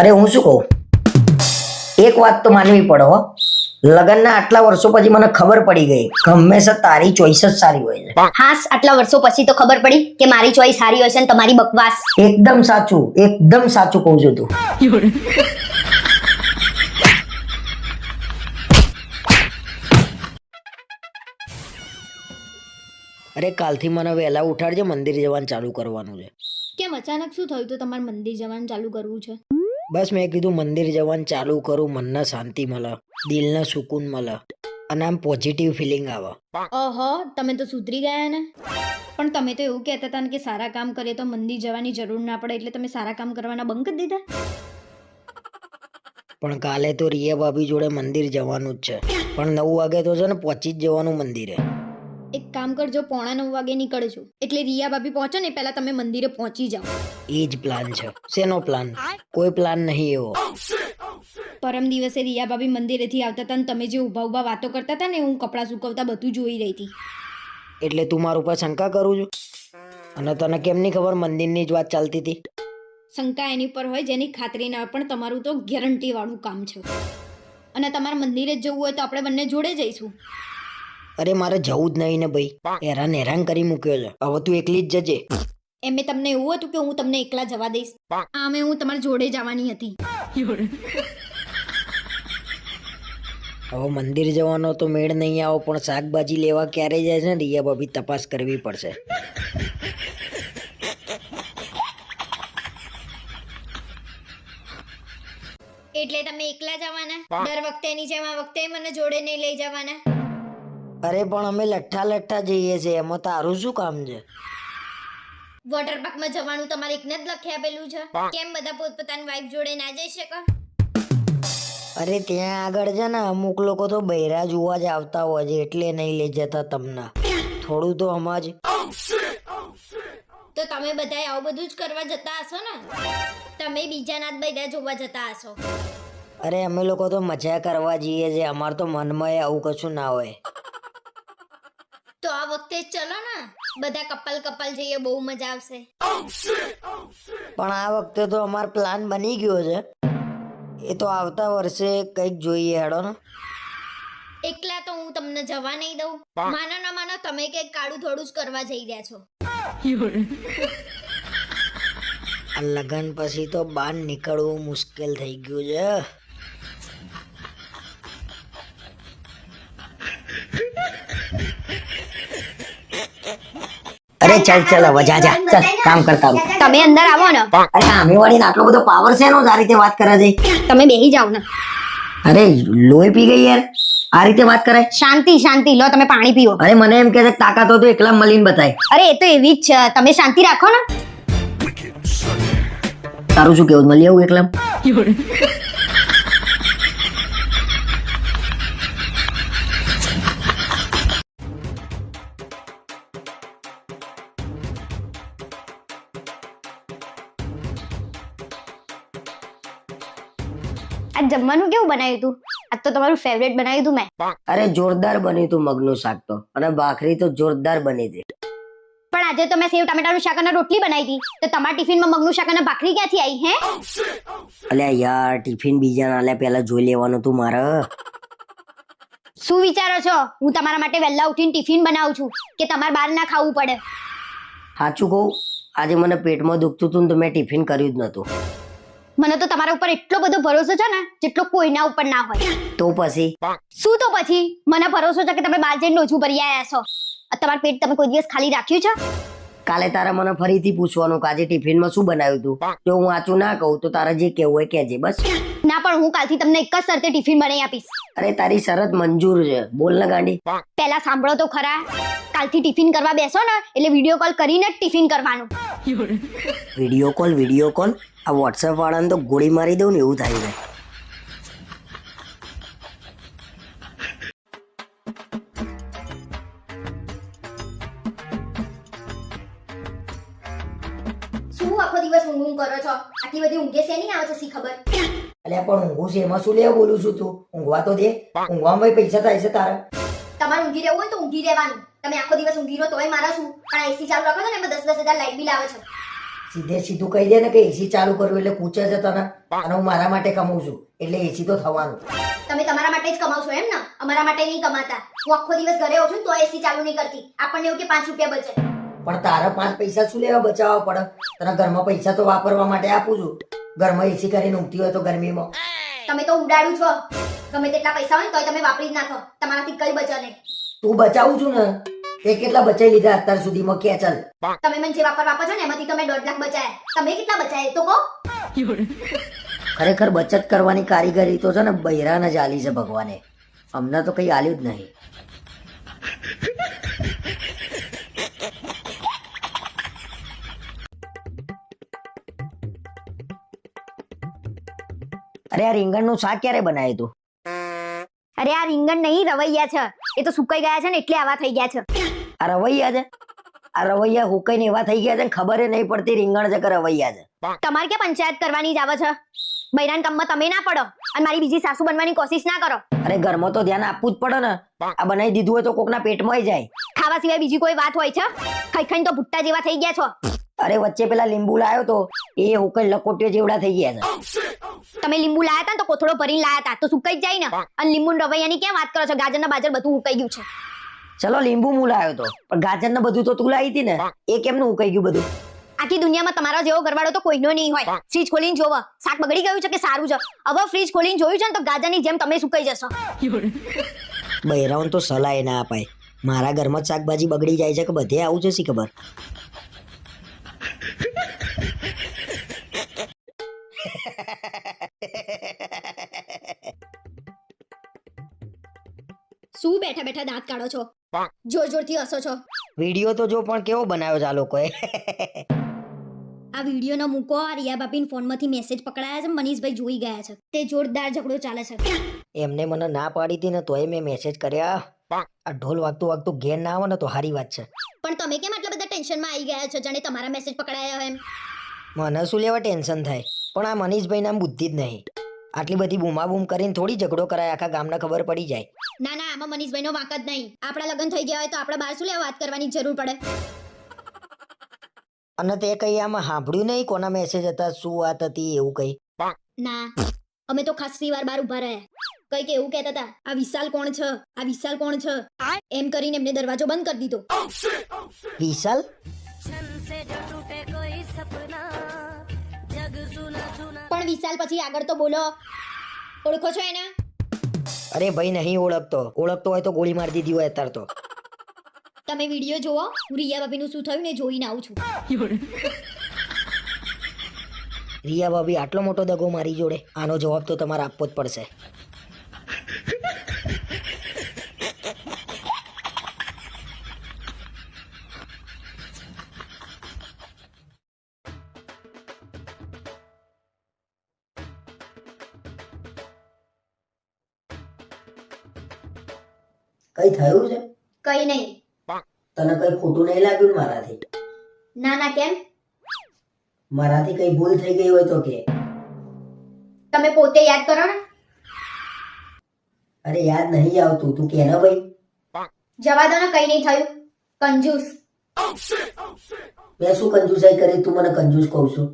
અરે હું શું કહું? એક વાત તો માનવી પડે હો. લગ્નના આટલા વર્ષો પછી મને ખબર પડી ગઈ હંમેશા તારી ચોઈસ જ સારી હોય છે. હાસ આટલા વર્ષો પછી તો ખબર પડી કે મારી ચોઈસ સારી હશે ને તમારી બકવાસ. એકદમ સાચું એકદમ સાચું કહું છું તું. અરે કાલથી મને વહેલા ઉઠાડજે મંદિર જવાનું ચાલુ કરવાનું છે. કેમ અચાનક શું થયું તો તમારે મંદિર જવાનું ચાલુ કરવું છે? બસ મેં કીધું મંદિર જવાનું ચાલુ કરું મનને શાંતિ મળે દિલને સુકૂન મળે અને આમ પોઝિટિવ ફિલિંગ આવે. ઓહો તમે તો સુધરી ગયા ને? પણ તમે તો એવું કહેતા હતા કે સારા કામ કરીએ તો મંદિર જવાની જરૂર ના પડે એટલે તમે સારા કામ કરવાના બંધ કરી દીધા? પણ કાલે તો રિયા ભાભી જોડે મંદિર જવાનું જ છે. પણ નવ વાગે તો છે ને પહોંચી જ જવાનું મંદિરે. એક કામ કરજો પોણા નવ વાગે નીકળજો એટલે રિયા ભાભી પહોંચો ને પહેલા તમે મંદિરે પહોંચી જાઓ. એ જ પ્લાન છે. શેનો પ્લાન કોઈ પ્લાન નહીં એવો. પરમ દિવસે રિયા ભાભી મંદિરેથી આવતા હતા ને તમે જે ઊભા ઊભા વાતો કરતા હતા ને હું કપડાં સુકવતા બધું જોઈ રહી હતી. એટલે તું મારા ઉપર શંકા કરું છું? અને તને કેમ નહીં ખબર મંદિરની જ વાત ચાલતી હતી? શંકા એની પર હોય જેની ખાતરી ના હોય પણ તમારું તો ગેરંટી વાળું કામ છે. અને તમારે મંદિરે જ જવું હોય તો આપણે બંને જોડે જઈશું. અરે મારે જવું જ નહીં ને ભાઈ. હેરાન હેરાન કરી મૂક્યો છે. હવે તું એકલી જ જજે. એમ મેં તમને એવું હતું કે હું તમને એકલા જવા દઈશ? આમે હું તમારી જોડે જવાની હતી. હવે મંદિર જવાનો તો મેળ નહીં આવો પણ શાકભાજી લેવા ક્યારે જાય છે ને રિયા ભાભી? તપાસ કરવી પડશે. એટલે તમે એકલા જવાના? દર વખતે એની જેમ આ વખતે મને જોડે નહીં લઈ જવાના? અરે પણ અમે લઠ્ઠા લઠ્ઠા જઈએ છીએ. એમાં તારું શું કામ છે? વોટર પાર્કમાં જવાનું તમારે એકને જ લખી આપેલું છે. કેમ બધા પોતપોતાની વાઈફ જોડે ના જઈ શકે? અરે ત્યાં આગળ છે ને અમુક લોકો તો બૈરા જોવા જ આવતા હોય છે એટલે નહીં લઈ જતા તમને. થોડું તો સમજ તો તમે બધા આવું બધું જ કરવા જતા હશો ને? તમે બીજાના જ બૈરા જોવા જતા હશો. અરે અમે લોકો તો મજા કરવા જઈએ છીએ. અમાર તો મનમાં આવું કશું ના હોય. તો ચલો ને બધા કપલ કપલ જઈએ બહુ મજા આવશે. પણ આ વખતે તો અમાર પ્લાન બની ગયો છે. એ તો આવતા વર્ષે કંઈક જોઈએ હેડો ને. એકલા તો હું તમને જવા નહીં દઉં. માનો ના માનો તમે કંઈક કાળું થોડું જ કરવા જઈ રહ્યા છો. આ લગન પછી તો બહાર નીકળવું મુશ્કેલ થઈ ગયું છે. અરે ચાલ ચાલ વજા જા ચાલ કામ કરતા. તમે અંદર આવો ને. અરે સામે વાળીને આટલો બધો પાવર છે એનો આ રીતે વાત કરે છે? તમે બેહી જાઓ ને. અરે લોહી પી ગઈ યાર. આ રીતે વાત કરે? શાંતિ શાંતિ. લો તમે પાણી પીવો અરે મને એમ કે છે તાકાત હોય તો એકલા મલીન બતાય. અરે એ તો એવી જ છે. તમે શાંતિ રાખો ને. તારું શું કેવું મળી આવું એકલા આ જમવાનું કેવું બનાવ્યું તું? આજ તો તમારું ફેવરેટ બનાવ્યું તું મેં. અરે જોરદાર બન્યું તું મગનું શાક તો. અને ભાખરી તો જોરદાર બની હતી. પણ આજે તો મેં સેવ ટામેટાનું શાક અને રોટલી બનાવી હતી. તો તમારા ટિફિનમાં મગનું શાક અને ભાખરી ક્યાંથી આવી હે? અલ્યા યાર ટિફિન બીજા ના લે પેલા જોઈ લેવાનું તું મારે. શું વિચારો છો? હું તમારા માટે વહેલા ઉઠીને ટિફિન બનાવું છું કે તમારે બહાર ના ખાવું પડે? સાચું કહું આજે મને પેટમાં દુખતું હતું ને તો મેં ટિફિન કર્યું જ નતું મને તો તમારા ઉપર એટલો બધો ભરોસો છે ને જેટલો કોઈના ઉપર ના હોય. તો પછી? શું તો પછી? મને ભરોસો છે કે તમે બાર જઈને ઓછું ભરી આવ્યા છો. તમારું પેટ તમે કોઈ દિવસ ખાલી રાખ્યું છે? કાલે તારા મને ફરીથી પૂછવાનું કે આજે ટિફિનમાં શું બનાવ્યું તું? જો હું વાંચું ના કહું તો તારે જે કહેવું હોય કહેજે બસ. ના પણ હું કાલથી તમને એક જ શરતે ટિફિન બનાવી આપીશ. અરે તારી શરત મંજૂર છે. બોલ ને ગાંડી. પહેલા સાંભળો તો ખરા. કાલથી ટિફિન કરવા બેસો ને એટલે વીડિયો કોલ કરીને જ ટિફિન કરવાનું. વીડિયો કોલ વીડિયો કોલ આ વોટ્સએપ વાળાને તો ગોળી મારી દઉં ને એવું થાય છે. શું આખો દિવસ ઊંઘ ઊંઘ કરો છો? આટલી બધી ઊંઘે છે નહીં આવે છે સી ખબર? અલ્યા પણ ઊંઘું છે એમાં શું લેવા બોલું છું તું? ઊંઘવા તો દે. ઊંઘવામાં પૈસા થાય છે તારા. તમારે ઊંઘી રહેવું હોય તો ઊંઘી રહેવાનું. તમે આખો દિવસ ઊંઘી રહો તોય મારા શું? પણ એસી ચાલુ રાખો છો ને એમાં દસ દસ હજાર લાઈટ બિલ આવે છે. સીધે સીધું કહી દે ને કે એસી ચાલુ કર્યું એટલે પૂછે છે તને. અને હું મારા માટે કમાઉં છું. એટલે એસી તો થવાનું. તમે તમારા માટે જ કમાવ છો એમ ને? અમારા માટે નહીં કમાતા. હું આખો દિવસ ઘરે હોઉં છું તો એસી ચાલુ નહીં કરતી. આપણને એવું કે પાંચ રૂપિયા બચે. પણ તારા પાંચ પૈસા શું લેવા બચાવવા પડે? તને ઘરમાં પૈસા તો વાપરવા માટે આપું છું. ઘરમાં એસી કરીને ઊંઘતી હોય તો ગરમીમાં. તમે તો ઉડાડું છો. ગમે તેટલા પૈસા હોય ને તોય તમે વાપરી જ નાખો. તમારાથી કઈ બચે નહીં. તું બચાવું છું ને તે કેટલા બચાવી લીધા અત્યાર સુધીમાં કે ચાલ. તમે મને જે વાપર વાપરો છો ને એમાંથી તમે દોઢ લાખ બચાયા. તમે કેટલા બચાયા તો કહો. ખરેખર બચત કરવાની કારીગરી તો છે ને બૈરાને જ આલી છે ભગવાને. અમને તો કઈ આલ્યું જ નહીં. અરે આ રીંગણનું શાક ક્યારે બનાવ્યું તું? અરે આ રીંગણ નહીં રવૈયા છે. એ તો સુકાઈ ગયા છે ને એટલે આવા થઈ ગયા છે. આ રવૈયા છે? આ રવૈયા હુકાઈને એવા થઈ ગયા છે ને ખબર નહીં પડતી રીંગણ છે કે રવૈયા છે? તમારે કે પંચાયત કરવાની જ આવે છે? બૈરાન કામમાં તમે ના પડો અને મારી બીજી સાસુ બનવાની કોશિશ ના કરો. અરે ઘરમાં તો ધ્યાન આપવું જ પડે ને. આ બનાવી દીધું હોય તો કોકના પેટમાં જાય. ખાવા સિવાય બીજી કોઈ વાત હોય છે? ખાઈ ખાઈને તો ભુટ્ટા જેવા થઈ ગયા છો. અરે વચ્ચે પેલા લીંબુ લાયો તો એ હુકાઈ લકોટીઓ જેવડા થઈ ગયા છે. તમે લીંબુ લાયા હતા તો કોથળો ભરીને લાયા હતા. તો સુકાઈ જાય ને. અને લીંબુ ને રવૈયાની ક્યાં વાત કરો છો? ગાજર બાજર બધું ઉકાઈ ગયું છે. ચલો લીંબુ હું લાયો તો. પણ ગાજર ને બધું તો તું લાવી હતી ને. એ કેમનું ઉકાઈ ગયું બધું? આખી દુનિયામાં તમારા જેવો ઘરવાળો તો કોઈનો નહીં હોય. ફ્રીજ ખોલીને જોવો. શાક બગડી ગયું છે કે સારું છે? હવે ફ્રીજ ખોલીને જોયું છે ને તો ગાજરની જેમ તમે સુકાઈ જશો. બૈરાઓને તો સલાહ ના અપાય. મારા ઘરમાં શાકભાજી બગડી જાય છે કે બધે આવું છે શી ખબર? શું બેઠા બેઠા દાંત કાઢો છો? જોર જોરથી હસો છો. વીડિયો તો જો પણ કેવો બનાવ્યો છે આ લોકોએ? આ વિડીયોનો મૂકો આ રિયા બાપીન ફોનમાંથી મેસેજ પકડાયા છે મનીષભાઈ જોઈ ગયા છે. તે જોરદાર ઝઘડો ચાલે છે. એમને મને ના પાડી હતી ને તોય મેં મેસેજ કર્યા. આ ઢોલ વાગતું વાગતું ઘેર ના આવે ને તો સારી વાત છે. પણ તમે કેમ આટલા બધા ટેન્શનમાં આવી ગયા છો? જાણે તમારા મેસેજ પકડાયા હોય એમ. મને શું લેવા ટેન્શન થાય? પણ આ મનીષભાઈ નામ બુદ્ધિ જ નહીં. આટલી બધી બૂમાબૂમ કરીને થોડી ઝઘડો કરાય આખા ગામને ખબર પડી જાય. ના ના આમાં મનીષભાઈનો વાંક જ નહીં. આપણા લગ્ન થઈ ગયા હોય તો આપણે બહાર શું લેવા વાત કરવાની જરૂર પડે? અને તે કઈ આમાં સાંભળ્યું નહીં કોના મેસેજ હતા શું વાત હતી એવું કઈ? ના અમે તો ખાસી વાર બાર ઊભા રહ્યા. કઈ કે એવું કહેતા હતા આ વિશાલ કોણ છે? આ વિશાલ કોણ છે? એમ કરીને એમને દરવાજો બંધ કરી દીધો. વિશાલ? વિશાલ પછી આગળ તો બોલો. ઓળખો છો એને? અરે ભાઈ નહીં ઓળખતો. ઓળખતો હોય તો ગોળી મારી દીધી હોય અત્યારે તો. તમે વીડિયો જોવો હું રિયા ભાભીનું શું થયું ને જોઈને આવું છું. રિયા ભાભી આટલો મોટો દગો મારી જોડે. આનો જવાબ તો તમારે આપવો જ પડશે. કઈ થયું છે? કઈ નહીં. તને કઈ ખોટું નહીં લાગ્યું મારાથી? ના ના કેમ? મારાથી કઈ ભૂલ થઈ ગઈ હોય તો કે. તમે પોતે યાદ કરો ને. અરે યાદ નહીં આવતું. તું કે ને ભાઈ? જવા દો ને કઈ નહીં થયું. કંજૂસ. મેં શું કંજુસાઈ કરી? તું મને કંજૂસ કહું છું.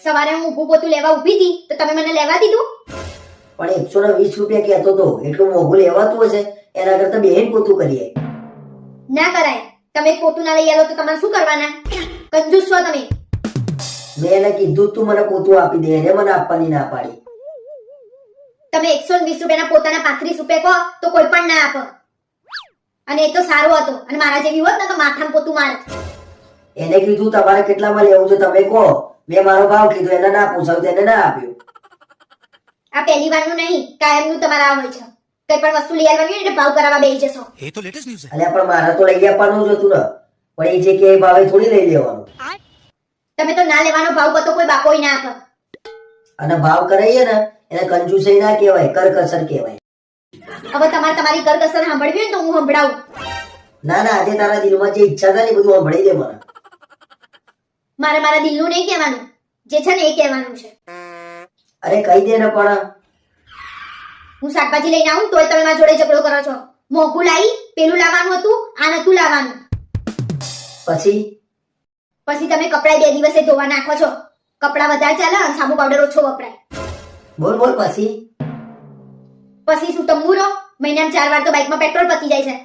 સવારે હું ઊભું પોતું લેવા ઊભી હતી તો તમે મને લેવા દીધું? પણ એકસો ને વીસ રૂપિયા કહેતો તો એટલું મોઘું લેવાતું હશે? એના કરતા બેન પોતું કરીએ. ના કરાય. તમે પોતું ના લઈ આવો તો તમારે શું કરવાના? કંજૂસ છો તમે. મેં એને કીધું તું મને પોતું આપી દે એને મને આપવાની ના પાડી. તમે એકસો વીસ રૂપિયાના પોતાના પાંત્રીસ રૂપિયા કહો તો કોઈ પણ ના આપો. અને એ તો સારો હતો. અને મારા જેવી હોત ને તો માથામાં પોતું મારત એને કીધું તમારે કેટલામાં લેવું છે? તમે કહો. મેં મારો ભાવ કીધો એને ના પૂછાવ એને ના આપ્યું. આ પહેલી વારનું નહીં કાયમનું તમારા હોય છે. કઈ પણ વસ્તુ લઈ આવવાની એટલે ભાવ કરાવવા બેસી જશો. એ તો લેટેસ્ટ ન્યૂઝ છે. અલ્યા પણ મારે તો લઈ આપવાનું જ હતું ને. પણ એ જે કે ભાવે થોડી લઈ લેવાનું. તમે તો ના લેવાનો ભાવ પતો કોઈ બાકોય ના આપે. અને ભાવ કરાઈએ ને એને કંજૂસઈ ના કહેવાય કરકસર કહેવાય. હવે તમારે તમારી કરકસર સાંભળવી હોય તો હું સંભળાવું. ના ના આજે તારા દિલમાં જે ઈચ્છા થાય ને બધું સાંભળી દે મને. મારે મારા દિલનું નહીં કહેવાનું. જે છે ને એ કહેવાનું છે. અરે કહી દે ને પણ. હું શાકભાજી લઈને આવું તોય તમે મારા જોડે ઝઘડો કરો છો. મોંઘું લાવી પેલું લાવવાનું હતું આ નતું લાવવાનું. પછી? પછી તમે કપડા બે દિવસે ધોવા નાખો છો. કપડા વધારે ચાલે અને સાબુ પાવડર ઓછો વપરાય. બોલ બોલ પછી? પછી શું તંબુરો? મહિનામાં ચાર વાર તો બાઇકમાં પેટ્રોલ પતી જાય છે.